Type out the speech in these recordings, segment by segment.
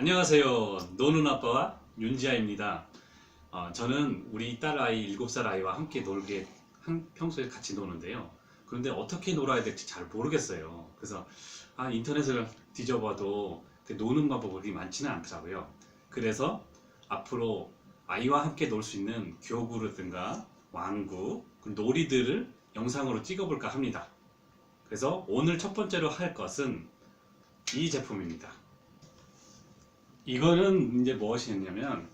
안녕하세요. 노는 아빠와 윤지아입니다. 어, 저는 우리 딸 아이 7살 아이와 함께 놀게 한- 평소에 같이 노는데요. 그런데 어떻게 놀아야 될지 잘 모르겠어요. 그래서 아, 인터넷을 뒤져봐도 그 노는 방법이 많지는 않더라고요. 그래서 앞으로 아이와 함께 놀 수 있는 교구라든가 왕구, 그 놀이들을 영상으로 찍어볼까 합니다. 그래서 오늘 첫 번째로 할 것은 이 제품입니다. 이거는 이제 무엇이냐면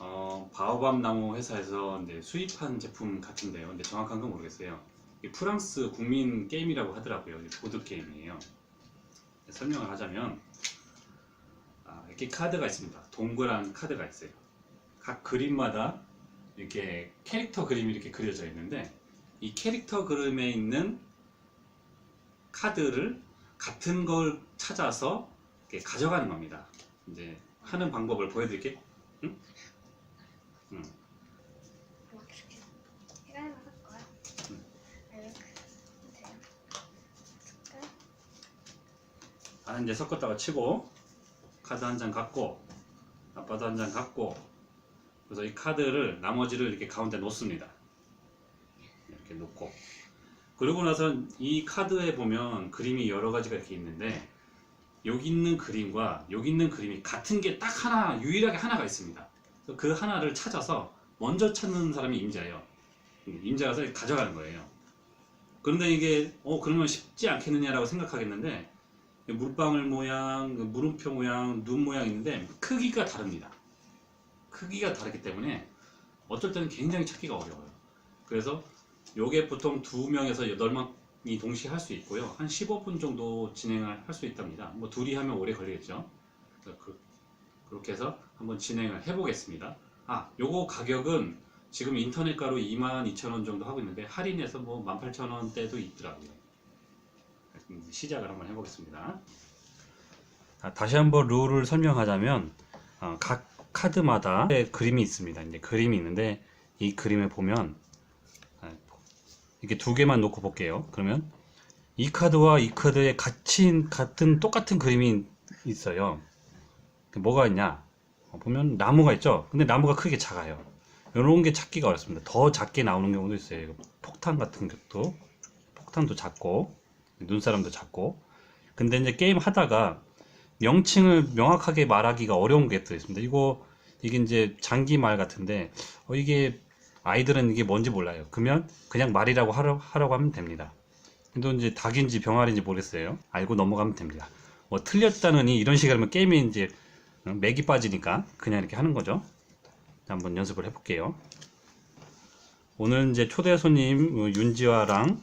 어, 바오밤 나무 회사에서 이제 수입한 제품 같은데요. 근데 정확한 건 모르겠어요. 이 프랑스 국민 게임이라고 하더라고요. 이 보드 게임이에요. 설명을 하자면 아, 이렇게 카드가 있습니다. 동그란 카드가 있어요. 각 그림마다 이렇게 캐릭터 그림이 이렇게 그려져 있는데 이 캐릭터 그림에 있는 카드를 같은 걸 찾아서 가져가는 겁니다. 이제 하는 방법을 보여드릴게. 응? 응. 아 이제 섞었다가 치고 카드 한 장 갖고 아빠도 한 장 갖고 그래서 이 카드를 나머지를 이렇게 가운데 놓습니다. 이렇게 놓고 그러고 나서 이 카드에 보면 그림이 여러 가지가 이렇게 있는데 여기 있는 그림과 여기 있는 그림이 같은 게 딱 하나 유일하게 하나가 있습니다. 그 하나를 찾아서 먼저 찾는 사람이 임자예요. 임자가서 가져가는 거예요. 그런데 이게 어 그러면 쉽지 않겠느냐라고 생각하겠는데 물방울 모양, 그 물음표 모양, 눈 모양 있는데 크기가 다릅니다. 크기가 다르기 때문에 어쩔 때는 굉장히 찾기가 어려워요. 그래서 요게 보통 두 명에서 여덟 명 이 동시에 할 수 있고요. 한 15분 정도 진행을 할 수 있답니다. 뭐 둘이 하면 오래 걸리겠죠. 그, 그렇게 해서 한번 진행을 해보겠습니다. 아, 요거 가격은 지금 인터넷 가로 22,000원 정도 하고 있는데 할인해서 뭐 18,000원대도 있더라고요. 음, 시작을 한번 해보겠습니다. 아, 다시 한번 룰을 설명하자면 어, 각 카드마다 그림이 있습니다. 이제 그림이 있는데 이 그림에 보면 아, 이렇게 두 개만 놓고 볼게요. 그러면 이 카드와 이 카드에 같이 같은 똑같은 그림이 있어요. 그 뭐가 있냐? 어, 보면 나무가 있죠. 근데 나무가 크게 작아요. 이런 게 찾기가 어렵습니다. 더 작게 나오는 경우도 있어요. 폭탄 같은 것도 폭탄도 작고 눈사람도 작고 근데 이제 게임 하다가 명칭을 명확하게 말하기가 어려운 게 또 있습니다. 이거 이게 이제 장기 말 같은데 어, 이게 아이들은 이게 뭔지 몰라요. 그러면 그냥 말이라고 하려, 하라고 하면 됩니다. 근데 이제 닭인지 병아리인지 모르겠어요. 알고 넘어가면 됩니다. 뭐 틀렸다느니 이런 식으로 하면 게임이 이제 어, 맥이 빠지니까 그냥 이렇게 하는 거죠. 자, 한번 연습을 해볼게요. 오늘 이제 초대 손님 어, 윤지화랑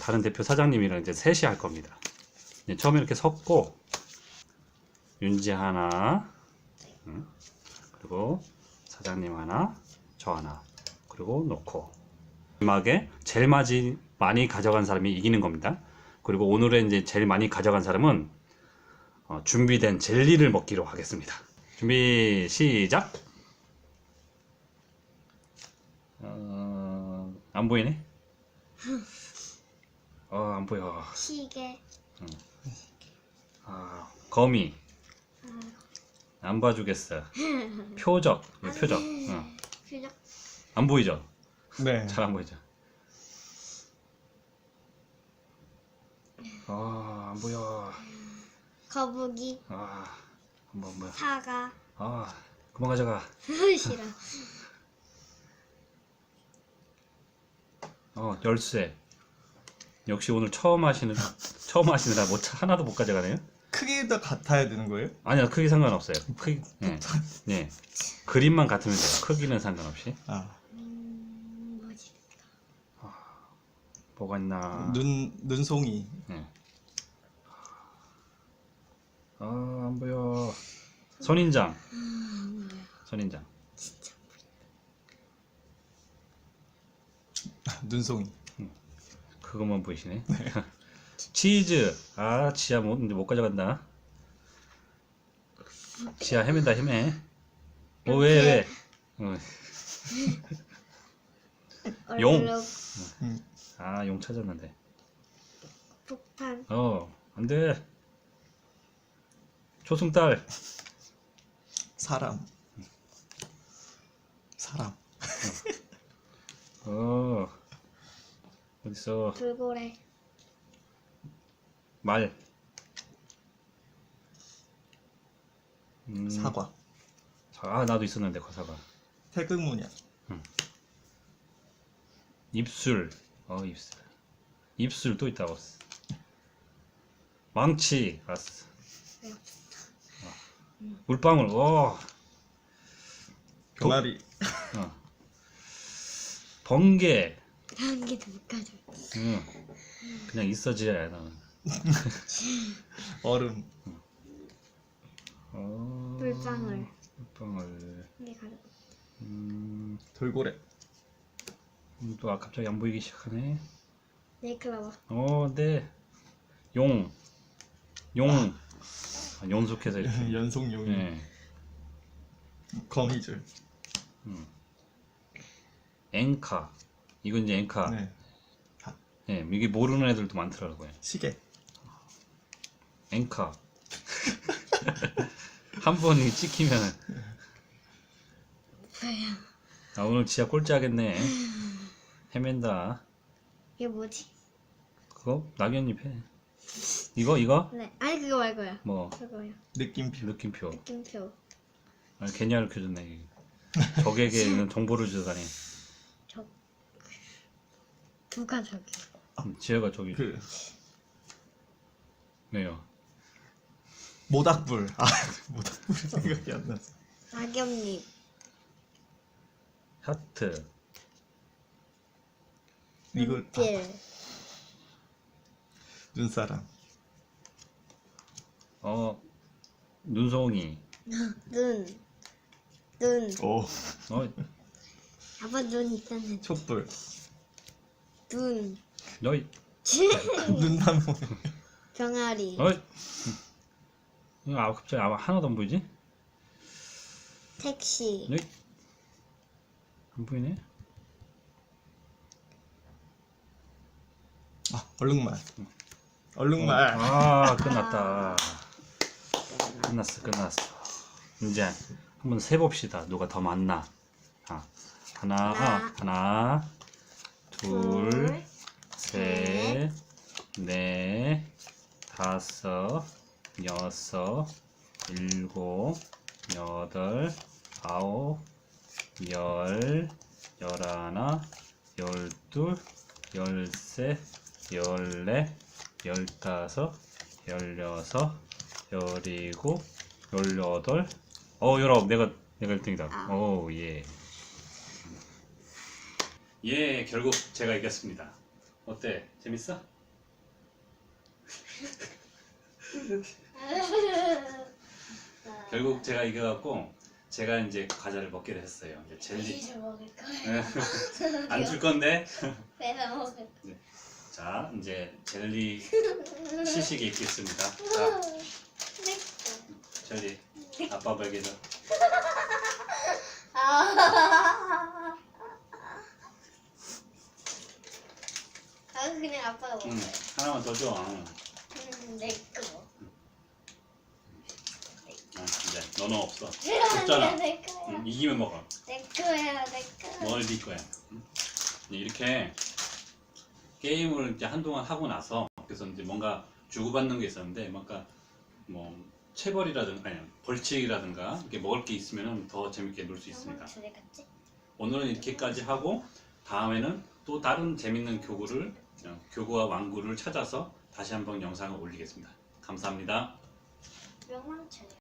다른 대표 사장님이랑 이제 셋이 할 겁니다. 처음에 이렇게 섰고 윤지 하나, 응? 그리고 사장님 하나, 저 하나, 그리고 놓고 마지막에 제일 많이 많이 가져간 사람이 이기는 겁니다. 그리고 오늘의 이제 제일 많이 가져간 사람은 어, 준비된 젤리를 먹기로 하겠습니다. 준비 시작. 어, 안 보이네. 어, 안 보여. 시계. 아, 거미. 안 봐주겠어. 표적. 이거 표적. 어. 표적. 안 보이죠? 네. 잘 안 보이죠? 아, 안 보여. 거북이. 아, 한번 뭐야. 사과. 아, 그만 가져가. 싫어. 어, 열쇠. 역시 오늘 처음 하시는, 처음 하시느라 뭐 차- 하나도 못 가져가네요? 크기가 같아야 되는 거예요? 아니요, 크기 상관없어요. 크기, 예. 예. 그림만 같으면 돼요. 크기는 상관없이. 아, 음, 뭐지? 뭐가 있나. 눈 눈송이. 예. 아, 안 보여. 선인장. 선인장. 눈송이. 그것만 보이시네. 치즈. 아, 지아 못, 이제 못 가져간다. 지아 헤맨다, 헤매. 어, 왜, 왜? 어, 용. 아, 용 찾았는데. 폭탄. 어, 안 돼. 초승달. 사람. 사람. 어 어딨어 돌고래. 말 음, 사과. 아 나도 있었는데 과사가 태극문양. 입술 어 입술 입술 또 있다고 망치 알았어? 어. 물방울 어 병아리. 어. 번개 한 개도 못 가져. 응. 그냥 있어지야 나는 얼음. 어... 물방울. 물방울. 음, 돌고래. 음, 또 아, 갑자기 안 보이기 시작하네 네이클로버. 어, 네. 용. 용. 아, 연속해서 이렇게. 연속 용이. 네. 거미줄. 음. 앵카. 이건 이제 앵카. 네. 네. 이게 모르는 애들도 많더라고요. 시계. 앵카. 한 번이 찍히면? 아, 오늘 지하 꼴찌 하겠네. 헤맨다. 이게 뭐지? 그거 낙연잎 해. 이거 이거 네. 아니 그거 말고요. 뭐 그거요. 느낌표. 느낌표. 느낌표. 아, 개냐를 켜줬네. 적에게 정보를 주다니. 저 누가 저기? 음, 지혜가 저기 그 네요. 모닥불. 아 모닥불 생각이 안 났어. 낙엽잎. 하트. 이걸 아, 빌. 눈사람. 어 눈송이. 눈. 눈. 오 어 아빠 눈 있었는데. 촛불. 눈. 너희 눈나무. 병아리. 어이 거 아 갑자기 아 하나도 안 보이지? 택시. 너희 안 보이네. 아 얼룩말. 얼룩말. 아 끝났다. 끝났어 끝났어. 이제 한번 세 봅시다. 누가 더 많나? 아 하나 하나, 어, 하나 둘. 둘. 셋, 넷, 다섯, 여섯, 일곱, 여덟, 아홉, 열, 열하나, 열둘, 열셋, 열넷, 열다섯, 열여섯, 열일곱, 열여덟, 어 열아홉 내가 내가 1등이다. 아. 오 예. 예, 결국 제가 이겼습니다. 어때? 재밌어? 결국 제가 이겨갖고 제가 이제 과자를 먹기로 했어요. 이제 젤리 이제 먹을 거예요. 안 줄 건데 빼서 먹을 자 이제 젤리 시식이 있겠습니다. 자 네. 젤리 아빠 먹이죠. 아. 아 그냥 아빠가 먹어. 응 하나만 더 줘. 음, 내 거. 아, 이제 너는 없어. 없잖아. 내 거야. 응, 이기면 먹어. 내 거야, 내 거. 뭘네 거야. 응? 이렇게 게임을 이제 한동안 하고 나서 그래서 이제 뭔가 주고받는 게 있었는데 뭔가 뭐 체벌이라든가 아니 벌칙이라든가 이렇게 먹을 게 있으면 더 재밌게 놀 수 있습니다. 오늘은 이렇게까지 하고 다음에는 또 다른 재밌는 교구를 어, 교구와 왕구를 찾아서 다시 한번 영상을 올리겠습니다. 감사합니다. 명망천이야.